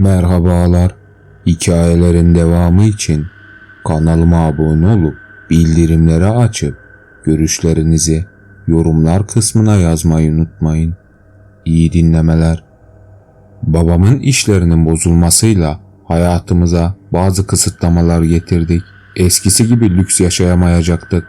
Merhabalar. Hikayelerin devamı için kanalıma abone olup bildirimleri açıp görüşlerinizi yorumlar kısmına yazmayı unutmayın. İyi dinlemeler. Babamın işlerinin bozulmasıyla hayatımıza bazı kısıtlamalar getirdik. Eskisi gibi lüks yaşayamayacaktık.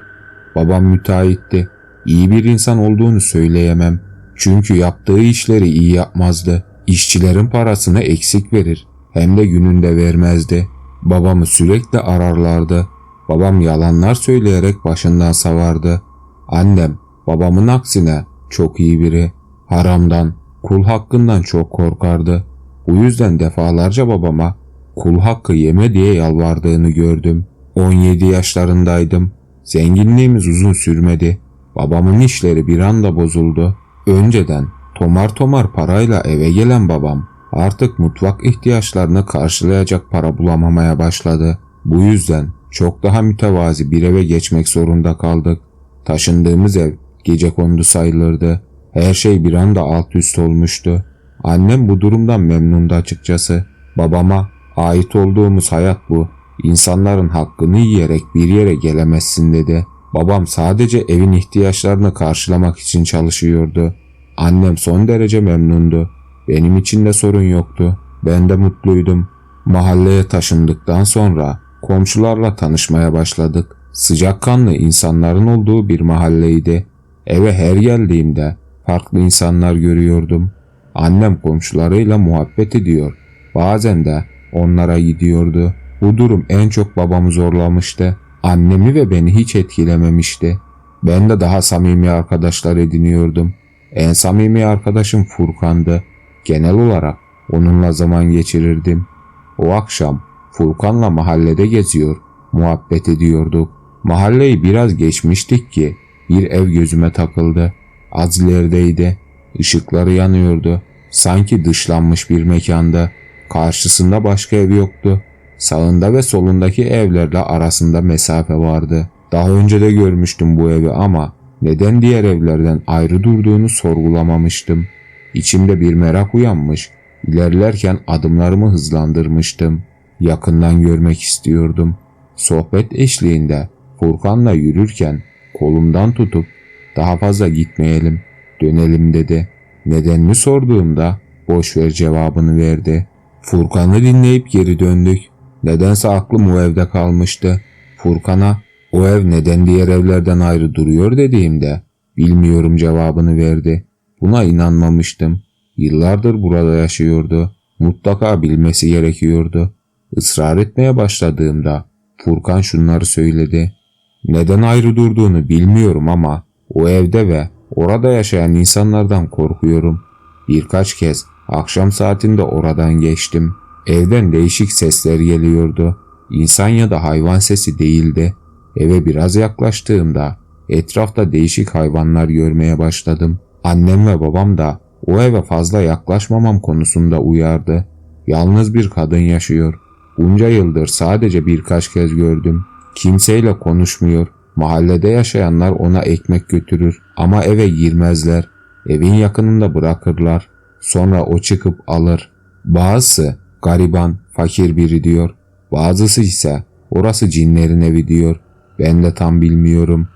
Babam müteahhitti. İyi bir insan olduğunu söyleyemem. Çünkü yaptığı işleri iyi yapmazdı. İşçilerin parasını eksik verir. Hem de gününde vermezdi. Babamı sürekli ararlardı. Babam yalanlar söyleyerek başından savardı. Annem babamın aksine çok iyi biri. Haramdan, kul hakkından çok korkardı. Bu yüzden defalarca babama kul hakkı yeme diye yalvardığını gördüm. 17 yaşlarındaydım. Zenginliğimiz uzun sürmedi. Babamın işleri bir anda bozuldu. Önceden tomar tomar parayla eve gelen babam artık mutfak ihtiyaçlarını karşılayacak para bulamamaya başladı. Bu yüzden çok daha mütevazi bir eve geçmek zorunda kaldık. Taşındığımız ev gece kondu sayılırdı. Her şey bir anda alt üst olmuştu. Annem bu durumdan memnundu açıkçası. Babama ait olduğumuz hayat bu. İnsanların hakkını yiyerek bir yere gelemezsin dedi. Babam sadece evin ihtiyaçlarını karşılamak için çalışıyordu. Annem son derece memnundu. Benim için de sorun yoktu. Ben de mutluydum. Mahalleye taşındıktan sonra komşularla tanışmaya başladık. Sıcakkanlı insanların olduğu bir mahalleydi. Eve her geldiğimde farklı insanlar görüyordum. Annem komşularıyla muhabbet ediyor. Bazen de onlara gidiyordu. Bu durum en çok babamı zorlamıştı. Annemi ve beni hiç etkilememişti. Ben de daha samimi arkadaşlar ediniyordum. En samimi arkadaşım Furkan'dı. Genel olarak onunla zaman geçirirdim. O akşam Furkan'la mahallede geziyor, muhabbet ediyorduk. Mahalleyi biraz geçmiştik ki bir ev gözüme takıldı. Az ilerideydi. Işıkları yanıyordu. Sanki dışlanmış bir mekanda. Karşısında başka ev yoktu. Sağında ve solundaki evlerle arasında mesafe vardı. Daha önce de görmüştüm bu evi ama neden diğer evlerden ayrı durduğunu sorgulamamıştım. İçimde bir merak uyanmış. İlerlerken adımlarımı hızlandırmıştım. Yakından görmek istiyordum. Sohbet eşliğinde Furkan'la yürürken kolumdan tutup daha fazla gitmeyelim, dönelim dedi. Nedenini sorduğumda boş ver cevabını verdi. Furkan'ı dinleyip geri döndük. Nedense aklım o evde kalmıştı. Furkan'a o ev neden diğer evlerden ayrı duruyor dediğimde bilmiyorum cevabını verdi. Buna inanmamıştım. Yıllardır burada yaşıyordu. Mutlaka bilmesi gerekiyordu. Israr etmeye başladığımda Furkan şunları söyledi. Neden ayrı durduğunu bilmiyorum ama o evde ve orada yaşayan insanlardan korkuyorum. Birkaç kez akşam saatinde oradan geçtim. Evden değişik sesler geliyordu. İnsan ya da hayvan sesi değildi. Eve biraz yaklaştığımda etrafta değişik hayvanlar görmeye başladım. Annem ve babam da o eve fazla yaklaşmamam konusunda uyardı. Yalnız bir kadın yaşıyor. Bunca yıldır sadece birkaç kez gördüm. Kimseyle konuşmuyor. Mahallede yaşayanlar ona ekmek götürür ama eve girmezler. Evin yakınında bırakırlar. Sonra o çıkıp alır. Bazısı gariban, fakir biri diyor. Bazısı ise orası cinlerin evi diyor. Ben de tam bilmiyorum.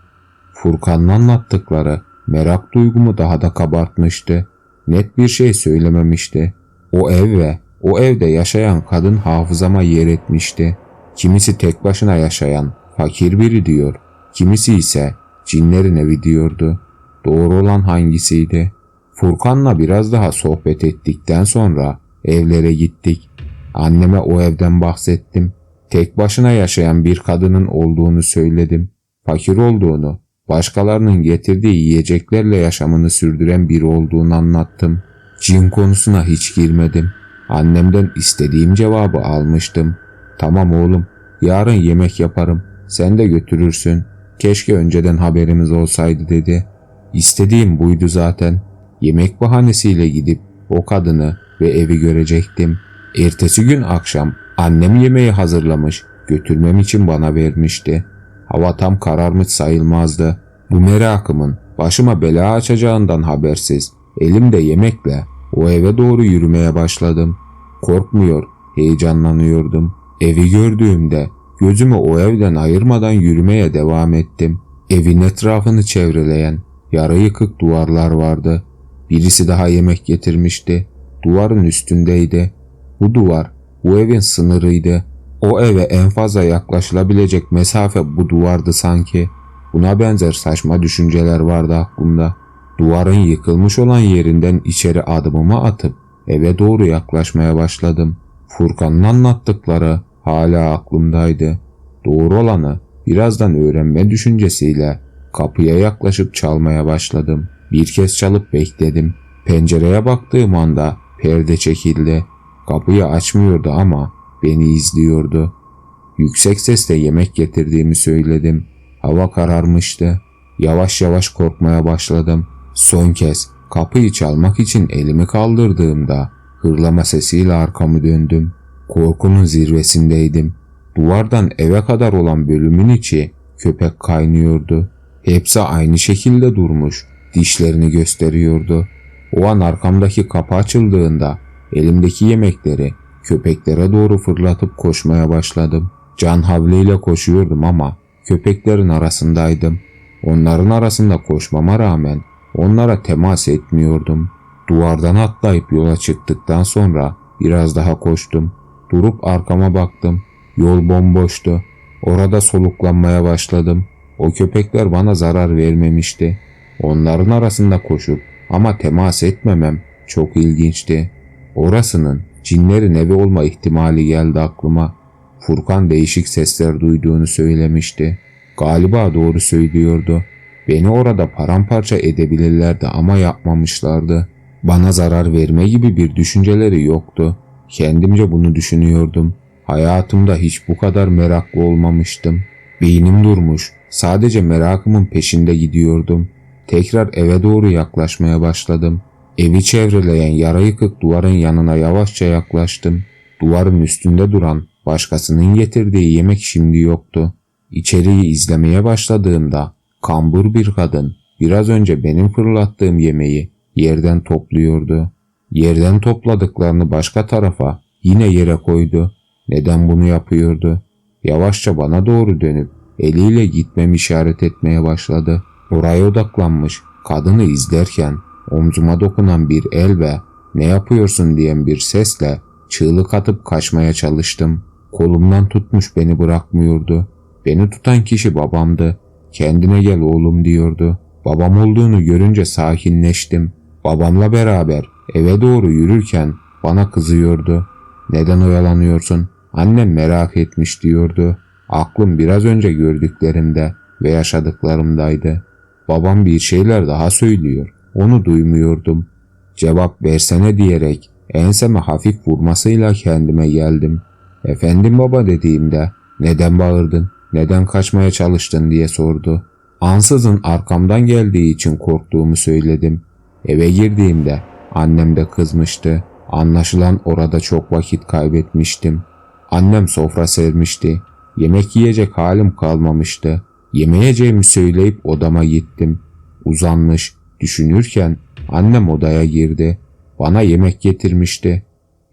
Furkan'ın anlattıkları merak duygumu daha da kabartmıştı. Net bir şey söylememişti. O ev ve o evde yaşayan kadın hafızama yer etmişti. Kimisi tek başına yaşayan fakir biri diyor. Kimisi ise cinlerin evi diyordu. Doğru olan hangisiydi? Furkan'la biraz daha sohbet ettikten sonra evlere gittik. Anneme o evden bahsettim. Tek başına yaşayan bir kadının olduğunu söyledim. Fakir olduğunu, başkalarının getirdiği yiyeceklerle yaşamını sürdüren biri olduğunu anlattım. Cin konusuna hiç girmedim. Annemden istediğim cevabı almıştım. Tamam oğlum, yarın yemek yaparım. Sen de götürürsün. Keşke önceden haberimiz olsaydı dedi. İstediğim buydu zaten. Yemek bahanesiyle gidip o kadını ve evi görecektim. Ertesi gün akşam annem yemeği hazırlamış, götürmem için bana vermişti. Hava tam kararmış sayılmazdı. Bu merakımın başıma bela açacağından habersiz elimde yemekle o eve doğru yürümeye başladım. korkmuyor, heyecanlanıyordum. Evi gördüğümde gözümü o evden ayırmadan yürümeye devam ettim. Evin etrafını çevreleyen yarı yıkık duvarlar vardı. Birisi daha yemek getirmişti. Duvarın üstündeydi. Bu duvar bu evin sınırıydı. O eve en fazla yaklaşılabilecek mesafe bu duvardı sanki. Buna benzer saçma düşünceler vardı aklımda. Duvarın yıkılmış olan yerinden içeri adımımı atıp eve doğru yaklaşmaya başladım. Furkan'ın anlattıkları hala aklımdaydı. Doğru olanı birazdan öğrenme düşüncesiyle kapıya yaklaşıp çalmaya başladım. Bir kez çalıp bekledim. Pencereye baktığım anda perde çekildi. Kapıyı açmıyordu ama beni izliyordu. Yüksek sesle yemek getirdiğimi söyledim. Hava kararmıştı. Yavaş yavaş korkmaya başladım. Son kez kapıyı çalmak için elimi kaldırdığımda hırlama sesiyle arkamı döndüm. Korkunun zirvesindeydim. Duvardan eve kadar olan bölümün içi köpek kaynıyordu. Hepsi aynı şekilde durmuş, dişlerini gösteriyordu. O an arkamdaki kapı açıldığında elimdeki yemekleri köpeklere doğru fırlatıp koşmaya başladım. Can havliyle koşuyordum ama köpeklerin arasındaydım. Onların arasında koşmama rağmen onlara temas etmiyordum. Duvardan atlayıp yola çıktıktan sonra biraz daha koştum. Durup arkama baktım. Yol bomboştu. Orada soluklanmaya başladım. O köpekler bana zarar vermemişti. Onların arasında koşup ama temas etmemem çok ilginçti. Orasının cinlerin evi olma ihtimali geldi aklıma. Furkan değişik sesler duyduğunu söylemişti. Galiba doğru söylüyordu. Beni orada paramparça edebilirlerdi ama yapmamışlardı. Bana zarar verme gibi bir düşünceleri yoktu. Kendimce bunu düşünüyordum. Hayatımda hiç bu kadar meraklı olmamıştım. Beynim durmuş. Sadece merakımın peşinde gidiyordum. Tekrar eve doğru yaklaşmaya başladım. Evi çevreleyen yara yıkık duvarın yanına yavaşça yaklaştım. Duvarın üstünde duran başkasının getirdiği yemek şimdi yoktu. İçeriği izlemeye başladığımda kambur bir kadın biraz önce benim fırlattığım yemeği yerden topluyordu. Yerden topladıklarını başka tarafa yine yere koydu. Neden bunu yapıyordu? Yavaşça bana doğru dönüp eliyle gitmemi işaret etmeye başladı. Oraya odaklanmış kadını izlerken omzuma dokunan bir el ve ne yapıyorsun diyen bir sesle çığlık atıp kaçmaya çalıştım. Kolumdan tutmuş beni bırakmıyordu. Beni tutan kişi babamdı. Kendine gel oğlum diyordu. Babam olduğunu görünce sakinleştim. Babamla beraber eve doğru yürürken bana kızıyordu. Neden oyalanıyorsun? Annem merak etmiş diyordu. Aklım biraz önce gördüklerimde ve yaşadıklarımdaydı. Babam bir şeyler daha söylüyor. Onu duymuyordum. Cevap versene diyerek enseme hafif vurmasıyla kendime geldim. Efendim baba dediğimde neden bağırdın, neden kaçmaya çalıştın diye sordu. Ansızın arkamdan geldiği için korktuğumu söyledim. Eve girdiğimde annem de kızmıştı. Anlaşılan orada çok vakit kaybetmiştim. Annem sofra sermişti. Yemek yiyecek halim kalmamıştı. Yemeyeceğimi söyleyip odama gittim. Uzanmış, düşünürken annem odaya girdi. Bana yemek getirmişti.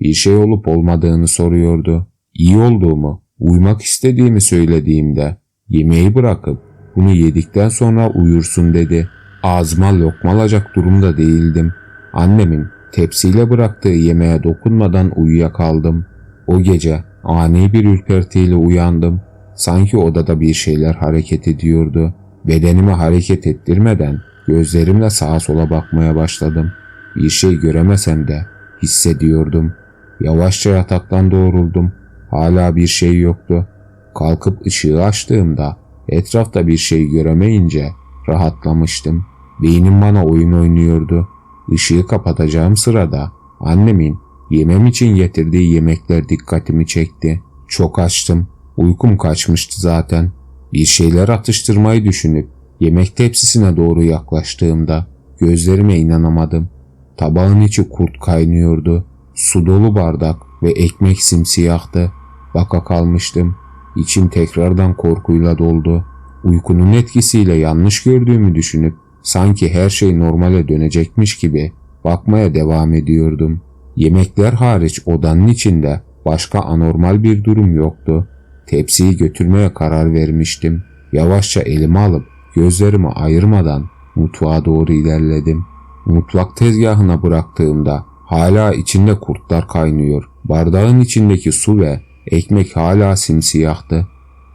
Bir şey olup olmadığını soruyordu. İyi olduğumu, uyumak istediğimi söylediğimde yemeği bırakıp bunu yedikten sonra uyursun dedi. Ağzıma lokmalacak durumda değildim. Annemin tepsiyle bıraktığı yemeğe dokunmadan uyuyakaldım. O gece ani bir ürpertiyle uyandım. Sanki odada bir şeyler hareket ediyordu. Bedenimi hareket ettirmeden gözlerimle sağa sola bakmaya başladım. Bir şey göremesem de hissediyordum. Yavaşça yataktan doğruldum. Hala bir şey yoktu. Kalkıp ışığı açtığımda etrafta bir şey göremeyince rahatlamıştım. Beynim bana oyun oynuyordu. Işığı kapatacağım sırada annemin yemem için getirdiği yemekler dikkatimi çekti. Çok açtım. Uykum kaçmıştı zaten. Bir şeyler atıştırmayı düşünüp yemek tepsisine doğru yaklaştığımda gözlerime inanamadım. Tabağın içi kurt kaynıyordu. Su dolu bardak ve ekmek simsiyahtı. Baka kalmıştım. İçim tekrardan korkuyla doldu. Uykunun etkisiyle yanlış gördüğümü düşünüp sanki her şey normale dönecekmiş gibi bakmaya devam ediyordum. Yemekler hariç odanın içinde başka anormal bir durum yoktu. Tepsiyi götürmeye karar vermiştim. Yavaşça elime alıp gözlerimi ayırmadan mutfağa doğru ilerledim. Mutfak tezgahına bıraktığımda hala içinde kurtlar kaynıyor. Bardağın içindeki su ve ekmek hala simsiyahtı.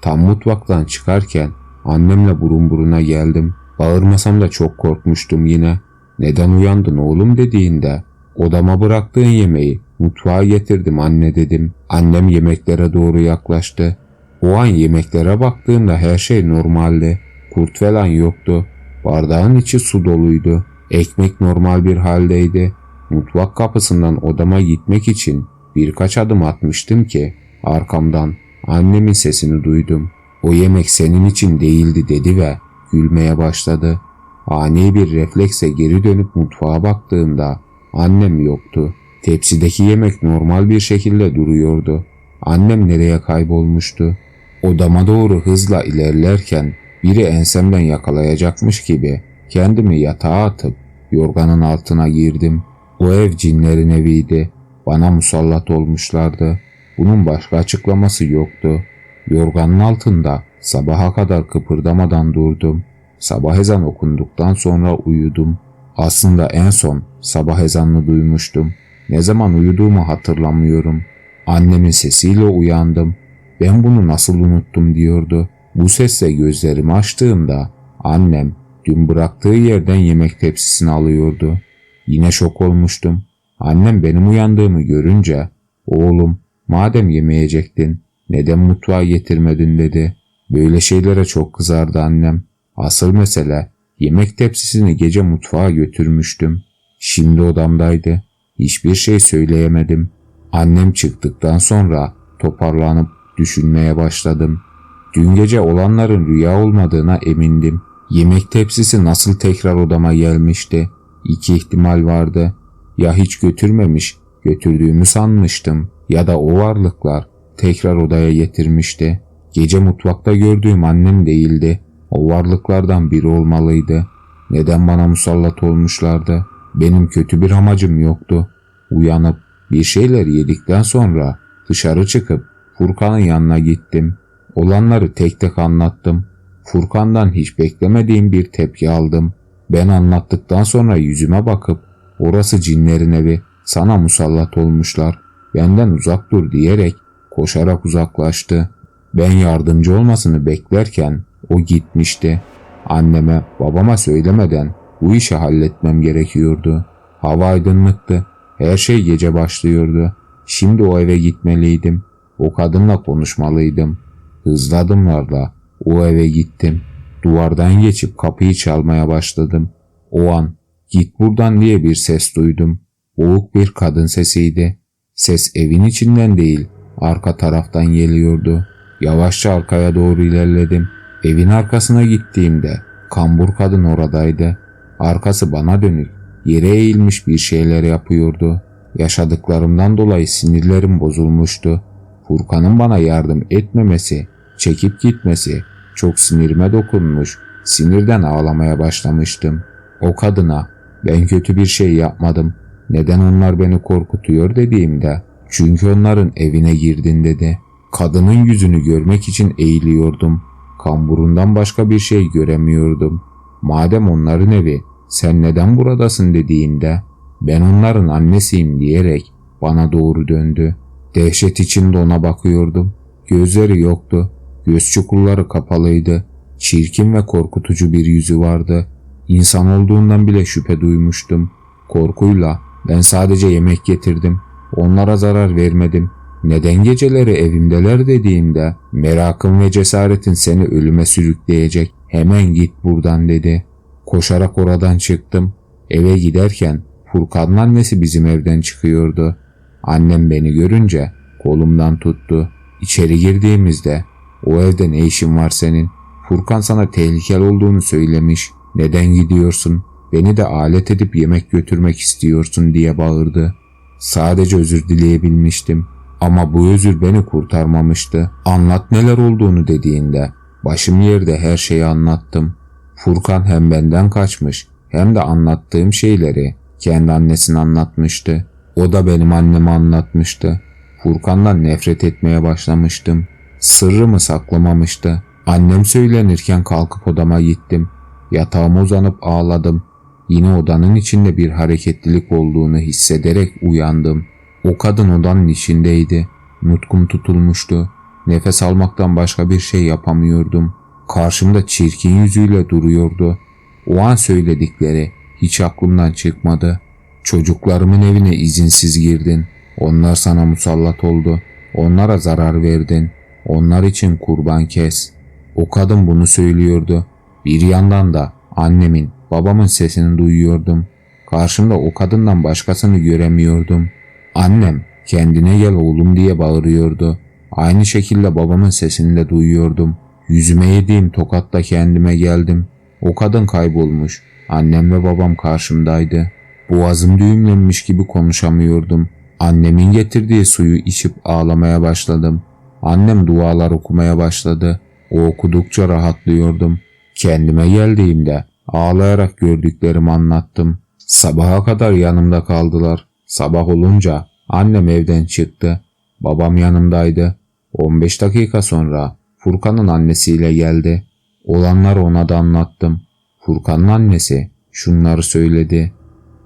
Tam mutfaktan çıkarken annemle burun buruna geldim. Bağırmasam da çok korkmuştum yine. Neden uyandın oğlum dediğinde odama bıraktığın yemeği mutfağa getirdim anne dedim. Annem yemeklere doğru yaklaştı. O an yemeklere baktığımda her şey normaldi. Kurt falan yoktu. Bardağın içi su doluydu. Ekmek normal bir haldeydi. Mutfak kapısından odama gitmek için birkaç adım atmıştım ki arkamdan annemin sesini duydum. O yemek senin için değildi dedi ve gülmeye başladı. Ani bir refleksle geri dönüp mutfağa baktığımda annem yoktu. Tepsideki yemek normal bir şekilde duruyordu. Annem nereye kaybolmuştu? Odama doğru hızla ilerlerken biri ensemden yakalayacakmış gibi kendimi yatağa atıp yorganın altına girdim. O ev cinlerin eviydi. Bana musallat olmuşlardı. Bunun başka açıklaması yoktu. Yorganın altında sabaha kadar kıpırdamadan durdum. Sabah ezan okunduktan sonra uyudum. Aslında en son sabah ezanını duymuştum. Ne zaman uyuduğumu hatırlamıyorum. Annemin sesiyle uyandım. Ben bunu nasıl unuttum diyordu. Bu sesle gözlerimi açtığımda annem dün bıraktığı yerden yemek tepsisini alıyordu. Yine şok olmuştum. Annem benim uyandığımı görünce oğlum madem yemeyecektin neden mutfağa getirmedin dedi. Böyle şeylere çok kızardı annem. Asıl mesele yemek tepsisini gece mutfağa götürmüştüm. Şimdi odamdaydı. Hiçbir şey söyleyemedim. Annem çıktıktan sonra toparlanıp düşünmeye başladım. Dün gece olanların rüya olmadığına emindim. Yemek tepsisi nasıl tekrar odama gelmişti? İki ihtimal vardı. Ya hiç götürmemiş, götürdüğümü sanmıştım ya da o varlıklar tekrar odaya getirmişti. Gece mutfakta gördüğüm annem değildi. O varlıklardan biri olmalıydı. Neden bana musallat olmuşlardı? Benim kötü bir amacım yoktu. Uyanıp bir şeyler yedikten sonra dışarı çıkıp Furkan'ın yanına gittim. Olanları tek tek anlattım. Furkan'dan hiç beklemediğim bir tepki aldım. Ben anlattıktan sonra yüzüme bakıp orası cinlerin evi sana musallat olmuşlar benden uzak dur diyerek koşarak uzaklaştı. Ben yardımcı olmasını beklerken o gitmişti. Anneme babama söylemeden bu işi halletmem gerekiyordu. Hava aydınlıktı. Her şey gece başlıyordu. Şimdi o eve gitmeliydim. O kadınla konuşmalıydım. Hızlı adımlarla o eve gittim. Duvardan geçip kapıyı çalmaya başladım. O an git buradan diye bir ses duydum. Boğuk bir kadın sesiydi. Ses evin içinden değil, arka taraftan geliyordu. Yavaşça arkaya doğru ilerledim. Evin arkasına gittiğimde kambur kadın oradaydı. Arkası bana dönük, yere eğilmiş bir şeyler yapıyordu. Yaşadıklarımdan dolayı sinirlerim bozulmuştu. Furkan'ın bana yardım etmemesi, çekip gitmesi çok sinirime dokunmuş. Sinirden ağlamaya başlamıştım. O kadına ben kötü bir şey yapmadım. Neden onlar beni korkutuyor dediğimde çünkü onların evine girdin dedi. Kadının yüzünü görmek için eğiliyordum. Kamburundan başka bir şey göremiyordum. Madem onların evi sen neden buradasın dediğinde ben onların annesiyim diyerek bana doğru döndü. Dehşet içinde ona bakıyordum. Gözleri yoktu. Göz çukurları kapalıydı. Çirkin ve korkutucu bir yüzü vardı. İnsan olduğundan bile şüphe duymuştum. Korkuyla ben sadece yemek getirdim. Onlara zarar vermedim. Neden geceleri evimdeler dediğimde merakım ve cesaretin seni ölüme sürükleyecek. Hemen git buradan dedi. Koşarak oradan çıktım. Eve giderken Furkan'ın annesi bizim evden çıkıyordu. Annem beni görünce kolumdan tuttu. İçeri girdiğimizde o evde ne işin var senin? Furkan sana tehlikeli olduğunu söylemiş. Neden gidiyorsun? Beni de alet edip yemek götürmek istiyorsun diye bağırdı. Sadece özür dileyebilmiştim. Ama bu özür beni kurtarmamıştı. Anlat neler olduğunu dediğinde başım yerde her şeyi anlattım. Furkan hem benden kaçmış hem de anlattığım şeyleri kendi annesine anlatmıştı. O da benim anneme anlatmıştı. Furkan'dan nefret etmeye başlamıştım. Sırrımı saklamamıştı. Annem söylenirken kalkıp odama gittim. Yatağıma uzanıp ağladım. Yine odanın içinde bir hareketlilik olduğunu hissederek uyandım. O kadın odanın içindeydi. Nutkum tutulmuştu. Nefes almaktan başka bir şey yapamıyordum. Karşımda çirkin yüzüyle duruyordu. O an söyledikleri hiç aklımdan çıkmadı. Çocuklarımın evine izinsiz girdin. Onlar sana musallat oldu. Onlara zarar verdin. Onlar için kurban kes. O kadın bunu söylüyordu. Bir yandan da annemin, babamın sesini duyuyordum. Karşımda o kadından başkasını göremiyordum. Annem kendine gel oğlum diye bağırıyordu. Aynı şekilde babamın sesini de duyuyordum. Yüzüme yediğim tokatla kendime geldim. O kadın kaybolmuş. Annem ve babam karşımdaydı. Boğazım düğümlenmiş gibi konuşamıyordum. Annemin getirdiği suyu içip ağlamaya başladım. Annem dualar okumaya başladı. O okudukça rahatlıyordum. Kendime geldiğimde ağlayarak gördüklerimi anlattım. Sabaha kadar yanımda kaldılar. Sabah olunca annem evden çıktı. Babam yanımdaydı. 15 dakika sonra Furkan'ın annesiyle geldi. Olanları ona da anlattım. Furkan'ın annesi şunları söyledi.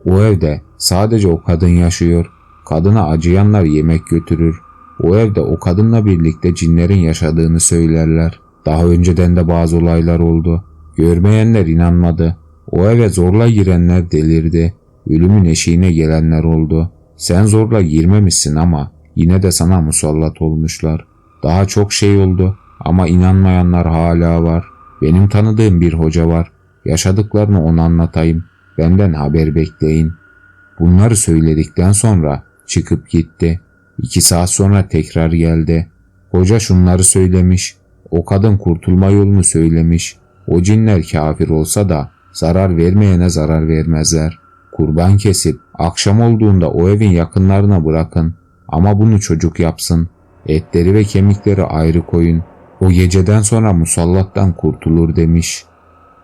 O evde sadece o kadın yaşıyor. Kadına acıyanlar yemek götürür. O evde o kadınla birlikte cinlerin yaşadığını söylerler. Daha önceden de bazı olaylar oldu. Görmeyenler inanmadı. O eve zorla girenler delirdi. Ölümün eşiğine gelenler oldu. Sen zorla girmemişsin ama yine de sana musallat olmuşlar. Daha çok şey oldu ama inanmayanlar hala var. Benim tanıdığım bir hoca var. Yaşadıklarını ona anlatayım. Benden haber bekleyin. Bunları söyledikten sonra çıkıp gitti. İki saat sonra tekrar geldi. Hoca şunları söylemiş. O kadın kurtulma yolunu söylemiş. O cinler kafir olsa da zarar vermeyene zarar vermezler. Kurban kesip akşam olduğunda o evin yakınlarına bırakın. Ama bunu çocuk yapsın. Etleri ve kemikleri ayrı koyun. O geceden sonra musallattan kurtulur demiş.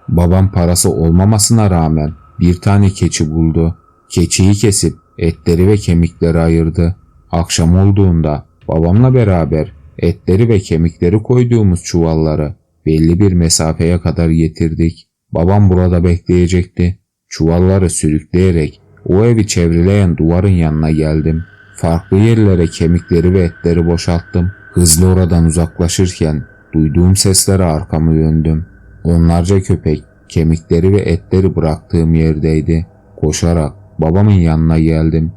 Babam parası olmamasına rağmen bir tane keçi buldu. Keçiyi kesip etleri ve kemikleri ayırdı. Akşam olduğunda babamla beraber etleri ve kemikleri koyduğumuz çuvalları belli bir mesafeye kadar getirdik. Babam burada bekleyecekti. Çuvalları sürükleyerek o evi çevreleyen duvarın yanına geldim. Farklı yerlere kemikleri ve etleri boşalttım. Hızlı oradan uzaklaşırken duyduğum seslere arkamı döndüm. Onlarca köpek kemikleri ve etleri bıraktığım yerdeydi. Koşarak babamın yanına geldim.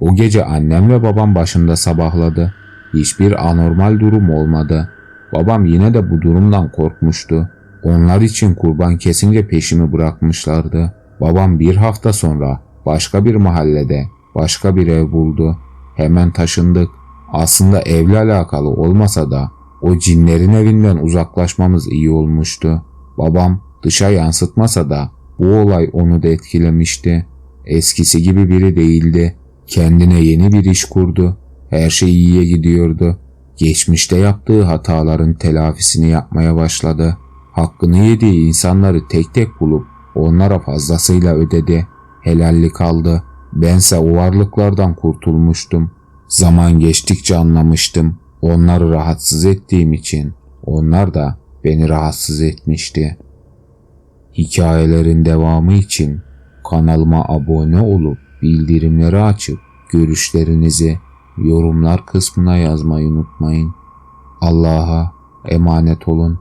O gece annem ve babam başımda sabahladı. Hiçbir anormal durum olmadı. Babam yine de bu durumdan korkmuştu. Onlar için kurban kesince peşimi bırakmışlardı. Babam bir hafta sonra başka bir mahallede başka bir ev buldu. Hemen taşındık. Aslında evle alakalı olmasa da o cinlerin evinden uzaklaşmamız iyi olmuştu. Babam dışa yansıtmasa da bu olay onu da etkilemişti. Eskisi gibi biri değildi. Kendine yeni bir iş kurdu. Her şey iyiye gidiyordu. Geçmişte yaptığı hataların telafisini yapmaya başladı. Hakkını yediği insanları tek tek bulup onlara fazlasıyla ödedi. Helallik aldı. Bense o varlıklardan kurtulmuştum. Zaman geçtikçe anlamıştım. Onları rahatsız ettiğim için onlar da beni rahatsız etmişti. Hikayelerin devamı için kanalıma abone olup bildirimleri açıp görüşlerinizi yorumlar kısmına yazmayı unutmayın. Allah'a emanet olun.